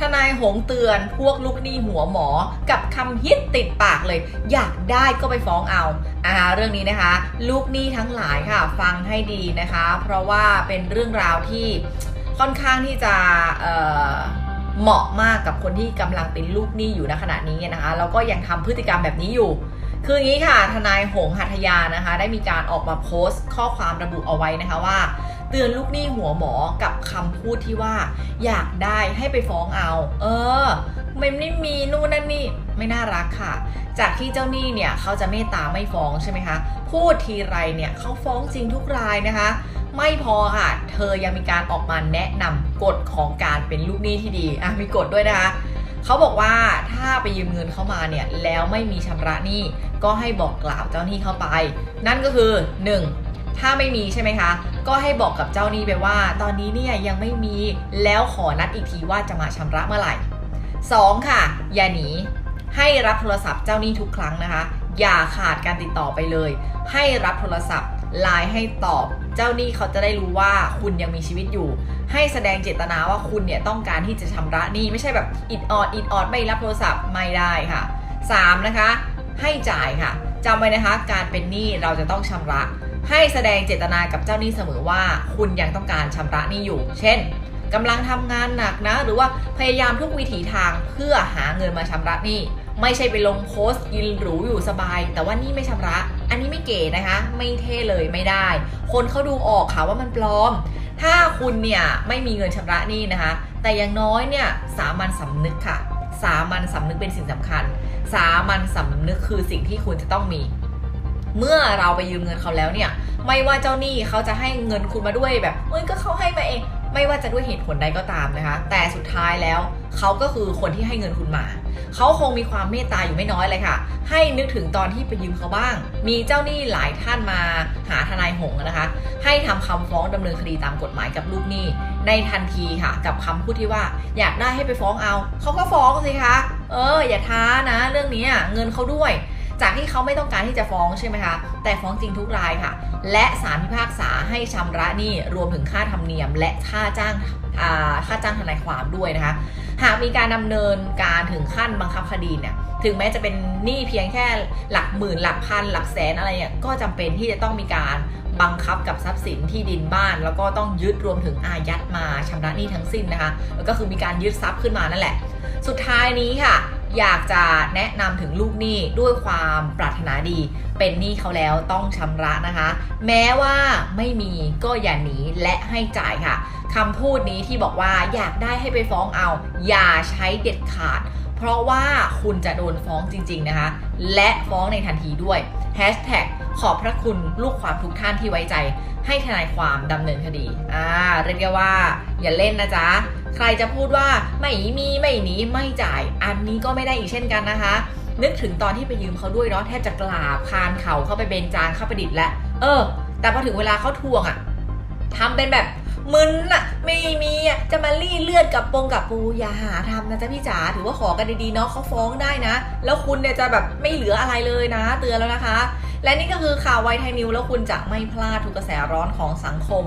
ทนายหงเตือนพวกลูกหนี้หัวหมอ กับคำฮิตติดปากเลย อยากได้ก็ไปฟ้องเอาอ่าเรื่องนี้นะคะ ลูกหนี้ทั้งหลายค่ะ ฟังให้ดีนะคะ เพราะว่าเป็นเรื่องราวที่ค่อนข้างที่จะเหมาะมากกับคนที่กำลังเป็นลูกหนี้อยู่ณขณะนี้นะคะแล้วก็ยังทำพฤติกรรมแบบนี้อยู่ คืออย่างนี้ค่ะทนายหงหัทยานะคะ ได้มีการออกมาโพสต์ข้อความระบุเอาไว้นะคะว่า เตือนลูกหนี้หัวหมอกับคำพูดที่ว่า อยากได้ให้ไปฟ้องเอา เออมันไม่มีนู่นนั่นนี่ไม่น่ารักค่ะ จากที่เจ้าหนี้เนี่ยเขาจะเมตตาไม่ฟ้องใช่ไหมคะ พูดทีไรเนี่ยเขาฟ้องจริงทุกรายนะคะ ไม่พอค่ะ เธอยังมีการออกมาแนะนำกฎของการเป็นลูกหนี้ที่ดีอะมีกฎด้วยนะคะเขาบอกว่าถ้าไปยืมเงินเข้ามาเนี่ยแล้วไม่มีชำระหนี้ก็ให้บอกกล่าวเจ้าหนี้เข้าไป นั่นก็คือ 1. ถ้าไม่มีใช่ไหมคะ ก็ให้บอกกับเจ้าหนี้ไปว่า ตอนนี้เนี่ยยังไม่มีแล้วขอนัดอีกทีว่าจะมาชำระเมื่อไหร่ 2. ค่ะ อย่าหนีให้รับโทรศัพท์เจ้าหนี้ทุกครั้งนะคะ อย่าขาดการติดต่อไปเลย ให้รับโทรศัพท์ไลน์ให้ตอบ เจ้าหนี้เขาจะได้รู้ว่าคุณยังมีชีวิตอยู่ ให้แสดงเจตนาว่าคุณเนี่ยต้องการที่จะชำระหนี้ไม่ใช่แบบอิดออดอิดออดไม่รับโทรศัพท์ไม่ได้ค่ะ 3. นะคะ ให้จ่ายค่ะจำไว้นะคะ การเป็นหนี้เราจะต้องชำระ ให้แสดงเจตนากับเจ้าหนี้เสมอว่า คุณยังต้องการชำระหนี้อยู่ เช่นกำลังทำงานหนักนะ หรือว่าพยายามทุกวิถีทางเพื่อหาเงินมาชำระหนี้ ไม่ใช่ไปลงโพสต์กินหรูอยู่สบาย แต่ว่านี่ไม่ชำระ อันนี้ไม่เก๋นะคะ ไม่เท่เลยไม่ได้ คนเขาดูออกค่ะว่ามันปลอม ถ้าคุณเนี่ยไม่มีเงินชำระหนี้นะคะ แต่อย่างน้อยเนี่ยสามัญสำนึกค่ะ สามัญสำนึกเป็นสิ่งสำคัญ สามัญสำนึกคือสิ่งที่คุณจะต้องมี เมื่อเราไปยืมเงินเขาแล้วเนี่ย ไม่ว่าเจ้าหนี้เขาจะให้เงินคุณมาด้วยแบบเอ้ยก็เขาให้มาเอง ไม่ว่าจะด้วยเหตุผลใดก็ตามนะคะ แต่สุดท้ายแล้วเขาก็คือคนที่ให้เงินคุณมา เขาคงมีความเมตตาอยู่ไม่น้อยเลยค่ะ ให้นึกถึงตอนที่ไปยืมเขาบ้าง มีเจ้าหนี้หลายท่านมาหาทนายหงนะคะ ให้ทำคำฟ้องดำเนินคดีตามกฎหมายกับลูกหนี้ ในทันทีค่ะ กับคำพูดที่ว่า อยากได้ให้ไปฟ้องเอา เขาก็ฟ้องสิคะ เออ อย่าท้านะ เรื่องนี้เงินเขาด้วย จากที่เขาไม่ต้องการที่จะฟ้องใช่ไหมคะ แต่ฟ้องจริงทุกรายค่ะ และศาลพิพากษาให้ชำระหนี้รวมถึงค่าธรรมเนียม และค่าจ้างค่าจ้างทนายความด้วยนะคะ หากมีการดำเนินการถึงขั้นบังคับคดีเนี่ย ถึงแม้จะเป็นหนี้เพียงแค่หลักหมื่นหลักพันหลักแสนอะไรเนี่ย ก็จำเป็นที่จะต้องมีการบังคับกับทรัพย์สินที่ดินบ้าน แล้วก็ต้องยึดรวมถึงอายัดมาชำระหนี้ทั้งสิ้นนะคะ แล้วก็คือมีการยึดทรัพย์ขึ้นมานั่นแหละ สุดท้ายนี้ค่ะ อยากจะแนะนำถึงลูกหนี้ด้วยความปรารถนาดี เป็นหนี้เขาแล้วต้องชำระนะคะ แม้ว่าไม่มีก็อย่าหนีและให้จ่ายค่ะคำพูดนี้ที่บอกว่าอยากได้ให้ไปฟ้องเอา อย่าใช้เด็ดขาด เพราะว่าคุณจะโดนฟ้องจริง ๆ นะคะ และฟ้องในทันทีด้วย Hashtag ขอบพระคุณลูกความทุกท่านที่ไว้ใจ ให้ทนายความดำเนินคดี อ่า เรียกได้ว่า อย่าเล่นนะจ๊ะ ใครจะพูดว่าไม่มีไม่หนีไม่จ่าย อันนี้ก็ไม่ได้อีกเช่นกันนะคะ นึกถึงตอนที่ไปยืมเขาด้วยเนาะแทบจะกราบคานเขาเข้าไปเบนจางเข้าไปดิษฐ์แล้ว เออ แต่พอถึงเวลาเขาทวงอะทำเป็นแบบ มึนอะไม่มีอะจะมารีเลือดกับปงกับปูอย่าหาทำนะจ๊ะพี่จ๋าถือว่าขอกันดีๆเนาะเขาฟ้องได้นะ แล้วคุณเนี่ยจะแบบไม่เหลืออะไรเลยนะ เตือนแล้วนะคะ และนี่ก็คือข่าวไวไทยนิวแล้วคุณจะไม่พลาดทุกกระแสร้อนของสังคม